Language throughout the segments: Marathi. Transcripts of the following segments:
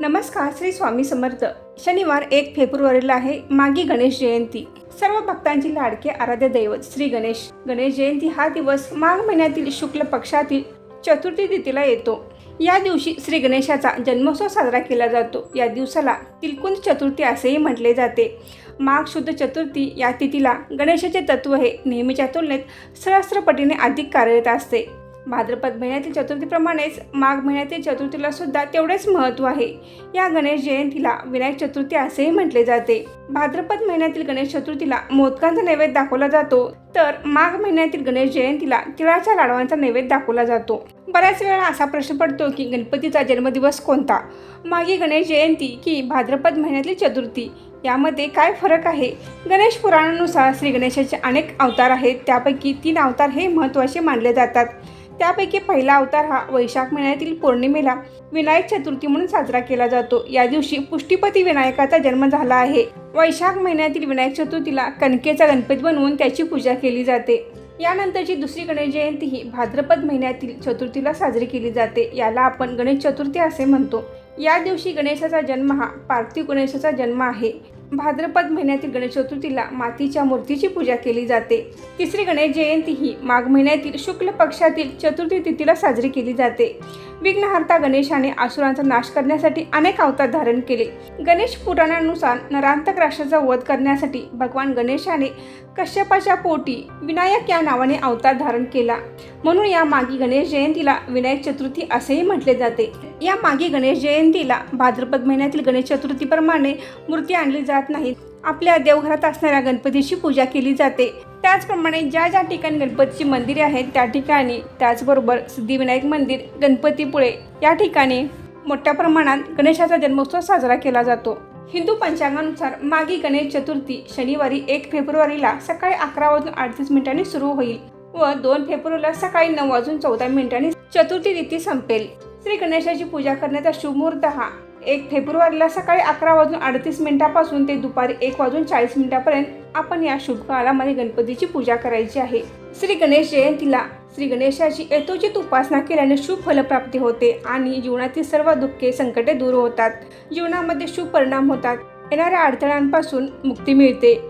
नमस्कार श्री स्वामी समर्थ. शनिवार एक फेब्रुवारीला आहे मागी गणेश जयंती. सर्व भक्तांची लाडके आराध्य दैवत श्री गणेश. गणेश जयंती हा दिवस माघ महिन्यातील शुक्ल पक्षातील चतुर्थी तिथीला येतो. या दिवशी श्री गणेशाचा जन्मोत्सव साजरा केला जातो. या दिवसाला तिलकुंद चतुर्थी असेही म्हटले जाते. माघ शुद्ध चतुर्थी या तिथीला गणेशाचे तत्व हे नेहमीच्या तुलनेत सहस्रपटीने अधिक कार्यरत असते. भाद्रपद महिन्यातील चतुर्थीप्रमाणेच माघ महिन्यातील चतुर्थीला सुद्धा तेवढेच महत्त्व आहे. या गणेश जयंतीला विनायक चतुर्थी असेही म्हटले जाते. भाद्रपद महिन्यातील गणेश चतुर्थीला मोदकांचा नैवेद्य दाखवला जातो. तर माघ महिन्यातील गणेश जयंतीला तिळाच्या लाडवांचा नैवेद्य दाखवला जातो. बऱ्याच वेळा असा प्रश्न पडतो की गणपतीचा जन्मदिवस कोणता? मागे गणेश जयंती की भाद्रपद महिन्यातील चतुर्थी? यामध्ये काय फरक आहे? गणेश पुराणानुसार श्री गणेशाचे अनेक अवतार आहेत. त्यापैकी तीन अवतार हे महत्त्वाचे मानले जातात. त्यापैकी पहिला अवतार हा वैशाख महिन्यातील पौर्णिमेला विनायक चतुर्थी म्हणून साजरा केला जातो. या दिवशी पुष्टीपती विनायकाचा जन्म झाला आहे. वैशाख महिन्यातील विनायक चतुर्थीला कणकेचा गणपती बनवून त्याची पूजा केली जाते. यानंतरची दुसरी गणेश जयंती ही भाद्रपद महिन्यातील चतुर्थीला साजरी केली जाते. याला आपण गणेश चतुर्थी असे म्हणतो. या दिवशी गणेशाचा जन्म हा पार्थिव गणेशाचा जन्म आहे. भाद्रपद महिन्यातील गणेश चतुर्थीला मातीच्या मूर्तीची पूजा केली जाते. तिसरी गणेश जयंती ही माघ महिन्यातील शुक्ल पक्षातील चतुर्थी तिथीला साजरी केली जाते. विघ्नहर्ता गणेशाने आसुरांचा नाश करण्यासाठी अनेक अवतार धारण केले. गणेश पुराणानुसार नरांतक राष्ट्राचा वध करण्यासाठी भगवान गणेशाने कश्यपाच्या पोटी विनायक या नावाने अवतार धारण केला. म्हणून या मागी गणेश जयंतीला विनायक चतुर्थी असेही म्हटले जाते. या मागी गणेश जयंतीला भाद्रपद महिन्यातील गणेश चतुर्थीप्रमाणे मूर्ती आणली जाते नाही आपल्या देवघरात असणाऱ्या गणपतीची पूजा केली जाते. त्याचप्रमाणे ज्या ज्या ठिकाणी गणपतीची मंदिरे आहेत त्या ठिकाणी त्याचबरोबर सिद्धिविनायक मंदिर गणपतीपुळे या ठिकाणी मोठ्या प्रमाणात गणेशाचा जन्मोत्सव साजरा केला जातो. हिंदू पंचांगानुसार मागी गणेश चतुर्थी शनिवारी एक फेब्रुवारीला सकाळी अकरा वाजून अडतीस मिनिटांनी सुरू होईल व दोन फेब्रुवारीला सकाळी नऊ वाजून चौदा मिनिटांनी चतुर्थी तिथी संपेल. श्री गणेशाची पूजा करण्याचा शुभ मुहूर्त हा. एक फेब्रुवारीला सकाळी अकरा वाजून अडतीस मिनिटापासून ते दुपारी एक वाजून चाळीस मिनिटापर्यंत आपण या शुभ काळामध्ये गणपतीची पूजा करायची आहे. श्री गणेश जयंतीला श्री गणेशाची यथोचित उपासना केल्याने शुभ फलप्राप्ती होते आणि जीवनातील सर्व दुःखे संकटे दूर होतात. जीवनामध्ये शुभ परिणाम होतात. येणाऱ्या अडथळ्यांपासून मुक्ती मिळते.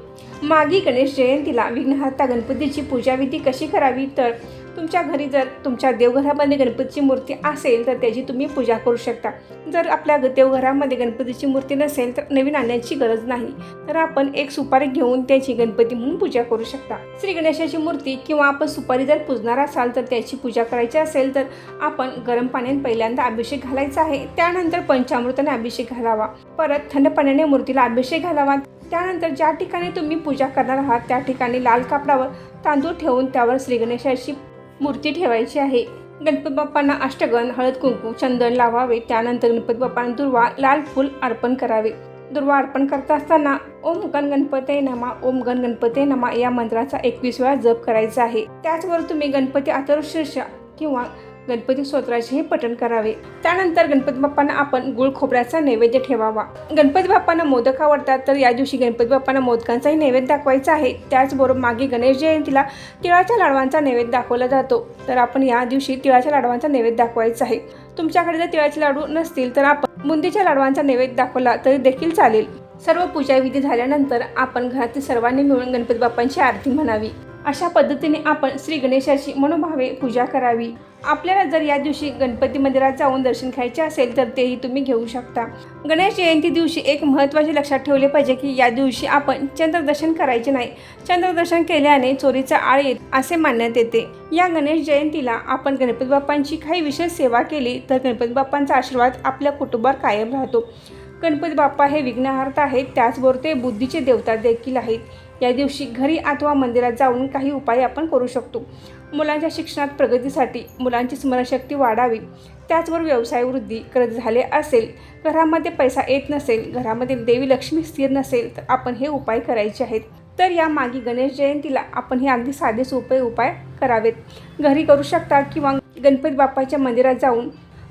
मागी गणेश जयंतीला विघ्नहर्ता गणपतीची पूजाविधी कशी करावी? तर तुमच्या घरी जर तुमच्या देवघरामध्ये गणपतीची मूर्ती असेल तर त्याची तुम्ही पूजा करू शकता. जर आपल्या ग- देवघरामध्ये गणपतीची मूर्ती नसेल तर नवीन आणण्याची गरज नाही. तर आपण एक सुपारी घेऊन त्याची गणपती म्हणून पूजा करू शकता. श्री गणेशाची मूर्ती किंवा आपण सुपारी जर पुजणार असाल तर त्याची पूजा करायची असेल तर आपण गरम पाण्याने पहिल्यांदा अभिषेक घालायचा आहे. त्यानंतर पंचामृताने अभिषेक घालावा. परत थंड पाण्याने मूर्तीला अभिषेक घालावा. त्यानंतर ज्या ठिकाणी तुम्ही पूजा करणार आहात त्या ठिकाणी लाल कापडावर तांदूळ ठेवून त्यावर श्री गणेशाची मूर्ती ठेवायची आहे. गणपती बाप्पांना अष्टगण हळद कुंकू चंदन लावावे. त्यानंतर गणपती बाप्पांना दुर्वा लाल फूल अर्पण करावे. दुर्वा अर्पण करत असताना ओम गण गणपते नमा ओम गण गणपते नमा या मंत्राचा एकवीस वेळा जप करायचा आहे. त्याचबरोबर तुम्ही गणपती आतरशीर्ष किंवा गणपती स्तोत्राचेही पठण करावे. त्यानंतर गणपती बाप्पांना आपण गुळ खोबऱ्याचा नैवेद्य ठेवावा. गणपती बाप्पांना मोदक आवडतात तर या दिवशी गणपती बाप्पांना मोदकांचाही नैवेद्य दाखवायचा आहे. त्याचबरोबर मागे गणेश जयंतीला तिळाच्या लाडवांचा नैवेद्य दाखवला जातो. तर आपण या दिवशी तिळाच्या लाडवांचा नैवेद्य दाखवायचा आहे. तुमच्याकडे जर तिळाचे लाडू नसतील तर आपण बुंदीच्या लाडवांचा नैवेद्य दाखवला तरी देखील चालेल. सर्व पूजाविधी झाल्यानंतर आपण घरातील सर्वांनी मिळून गणपती बाप्पांची आरती म्हणावी. अशा पद्धतीने आपण श्री गणेशाची मनोभावे पूजा करावी. आपल्याला जर या दिवशी गणपती मंदिरात जाऊन दर्शन घ्यायचे असेल तर तेही तुम्ही घेऊ शकता. गणेश जयंती दिवशी एक महत्त्वाचे लक्षात ठेवले पाहिजे की या दिवशी आपण चंद्रदर्शन करायचे नाही. चंद्रदर्शन केल्याने चोरीचा आळ येत असे मानण्यात येते. या गणेश जयंतीला आपण गणपती बाप्पांची काही विशेष सेवा केली तर गणपती बाप्पांचा आशीर्वाद आपल्या कुटुंबावर कायम राहतो. गणपती बाप्पा हे विघ्नहर्ता आहेत त्याचबरोबर ते बुद्धीचे देवता देखील आहेत. या दिवशी घरी अथवा मंदिरात जाऊन काही उपाय आपण करू शकतो. मुलांच्या शिक्षणात प्रगतीसाठी मुलांची स्मरणशक्ती वाढावी. त्याचबरोबर व्यवसाय वृद्धी करत झाले असेल घरामध्ये पैसा येत नसेल घरामध्ये देवी लक्ष्मी स्थिर नसेल तर आपण हे उपाय करायचे आहेत. तर या मागे गणेश जयंतीला आपण हे अगदी साधे सोपे उपाय करावेत. घरी करू शकता किंवा गणपती बाप्पाच्या मंदिरात जाऊन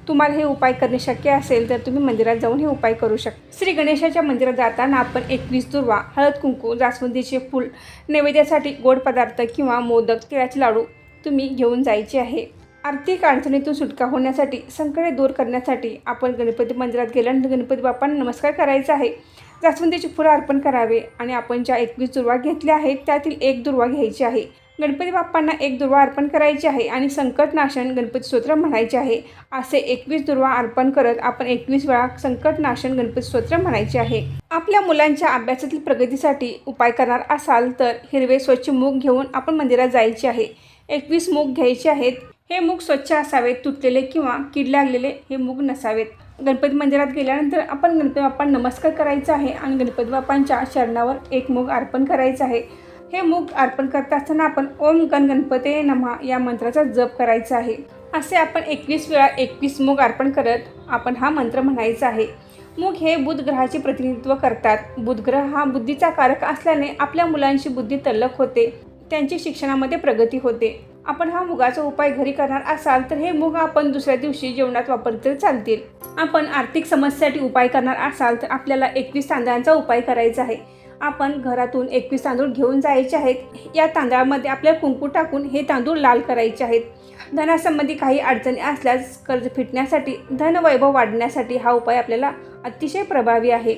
तुम्हाला हे उपाय करणे शक्य असेल तर तुम्ही मंदिरात जाऊन हे उपाय करू शकता श्री गणेशाच्या मंदिरात जाताना आपण एकवीस दुर्वा हळद कुंकू जास्वंदीचे फूल नैवेद्यासाठी गोड पदार्थ किंवा मोदक तिळाचे लाडू तुम्ही घेऊन जायचे आहे. आर्थिक अडचणीतून सुटका होण्यासाठी संकटे दूर करण्यासाठी आपण गणपती मंदिरात गेल्यानंतर गणपती बाप्पांना नमस्कार करायचा आहे. जास्वंदीचे फुलं अर्पण करावे आणि आपण ज्या एकवीस दुर्वा घेतल्या आहेत त्यातील एक दुर्वा घ्यायची आहे. गणपती बाप्पांना एक दुर्वा अर्पण करायची आहे आणि संकटनाशन गणपती स्तोत्र म्हणायचे आहे. असे एकवीस दुर्वा अर्पण करत आपण एकवीस वेळा संकटनाशन गणपती स्तोत्र म्हणायचे आहे. आपल्या मुलांच्या अभ्यासातील प्रगतीसाठी उपाय करणार असाल तर हिरवे स्वच्छ मूग घेऊन आपण मंदिरात जायचे आहे. एकवीस मूग घ्यायचे आहेत. हे मूग स्वच्छ असावेत तुटलेले किंवा कीड लागलेले हे मूग नसावेत. गणपती मंदिरात गेल्यानंतर आपण गणपती बाप्पांना नमस्कार करायचा आहे आणि गणपती बाप्पांच्या चरणावर एक मूग अर्पण करायचं आहे. हे मुख अर्पण करत असताना आपण ओम गण गणपते नमः या मंत्राचा जप करायचा आहे. असे आपण एकवीस वेळा एकवीस मूग अर्पण करत आपण हा मंत्र म्हणायचा आहे. मूग हे बुध ग्रहाचे प्रतिनिधित्व करतात. बुध ग्रह हा बुद्धीचा कारक असल्याने आपल्या मुलांची बुद्धी तल्लख होते. त्यांची शिक्षणामध्ये प्रगती होते. आपण हा मुगाचा उपाय घरी करणार असाल तर हे मुग आपण दुसऱ्या दिवशी जेवणात वापरले तर चालतील. आपण आर्थिक समस्येसाठी उपाय करणार असाल तर आपल्याला एकवीस तांदळांचा उपाय करायचा आहे. आपण घरातून एकवीस तांदूळ घेऊन जायचे आहेत. या तांदळामध्ये आपल्याला कुंकू टाकून हे तांदूळ लाल करायचे आहेत. धनासंबंधी काही अडचणी असल्यास कर्ज फिटण्यासाठी धनवैभव वाढण्यासाठी हा उपाय आपल्याला अतिशय प्रभावी आहे.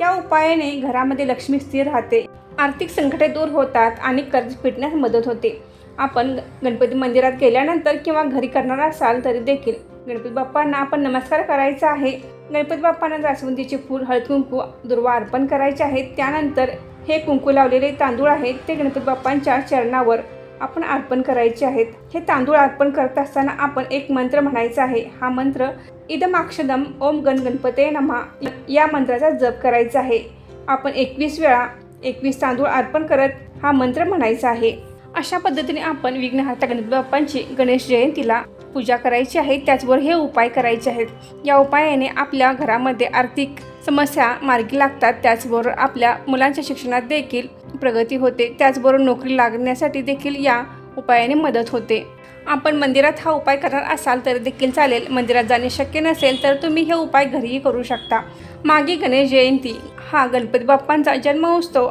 या उपायाने घरामध्ये लक्ष्मी स्थिर राहते. आर्थिक संकटे दूर होतात आणि कर्ज फिटण्यास मदत होते. आपण गणपती मंदिरात गेल्यानंतर किंवा घरी करणार असाल तरी देखील गणपती बाप्पांना आपण नमस्कार करायचा आहे. गणपती बाप्पांना जास्वंदीचे फूल हळद कुंकू दुर्वा अर्पण करायचे आहेत त्यानंतर हे कुंकू लावलेले तांदूळ आहेत ते गणपती बाप्पांच्या चरणावर आपण अर्पण करायचे आहेत. हे तांदूळ अर्पण करत असताना आपण एक मंत्र म्हणायचा आहे. हा मंत्र इदमाक्षदम ओम गण गणपते नमा या मंत्राचा जप करायचा आहे. आपण एकवीस वेळा एकवीस तांदूळ अर्पण करत हा मंत्र म्हणायचा आहे. अशा पद्धतीने आपण विघ्नहर्ता गणपती बाप्पांची गणेश जयंतीला पूजा करायची आहे त्याचबरोबर हे उपाय करायचे आहेत. या उपायाने आपल्या घरामध्ये आर्थिक समस्या मार्गी लागतात त्याचबरोबर आपल्या मुलांच्या शिक्षणात देखील प्रगती होते त्याचबरोबर नोकरी लागण्यासाठी देखील या उपायाने मदत होते. आपण मंदिरात हा उपाय करणार असाल तर देखील चालेल. मंदिरात जाणे शक्य नसेल तर तुम्ही हे उपाय घरीही करू शकता. मागे गणेश जयंती हा गणपती बाप्पांचा जन्मोत्सव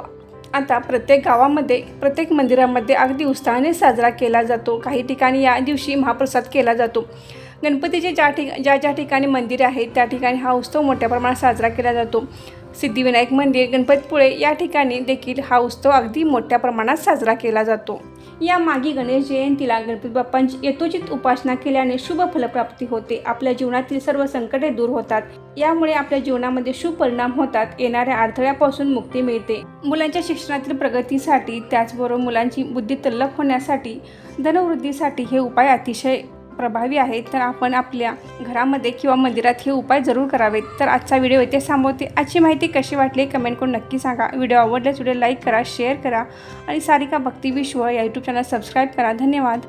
आता प्रत्येक गावामध्ये प्रत्येक मंदिरामध्ये अगदी उत्साहाने साजरा केला जातो. काही ठिकाणी या दिवशी महाप्रसाद केला जातो. गणपतीचे ज्या ठिक ज्या ज्या ठिकाणी मंदिरे आहेत त्या ठिकाणी हा उत्सव मोठ्या प्रमाणात साजरा केला जातो. सिद्धिविनायक मंदिर गणपतीपुळे या ठिकाणी देखील हा उत्सव अगदी मोठ्या प्रमाणात साजरा केला जातो. या मागी गणेश जयंतीला गणपती बाप्पांची यथोचित उपासना केल्याने शुभ फलप्राप्ती होते. आपल्या जीवनातील सर्व संकटे दूर होतात. यामुळे आपल्या जीवनामध्ये शुभ परिणाम होतात. येणाऱ्या अडथळ्यापासून मुक्ती मिळते. मुलांच्या शिक्षणातील प्रगतीसाठी त्याचबरोबर मुलांची बुद्धी तल्लख होण्यासाठी धनवृद्धीसाठी हे उपाय अतिशय प्रभावी आहेत तर आपण आपल्या घरामध्ये किंवा मंदिरात हे उपाय जरूर करावेत. तर आजचा व्हिडिओ इथे थांबवते. आजची माहिती कशी वाटली कमेंट करून नक्की सांगा. व्हिडिओ आवडल्यास व्हिडिओ लाईक करा शेअर करा आणि सारिका भक्ती विश्व या यूट्यूब चॅनल सबस्क्राईब करा. धन्यवाद.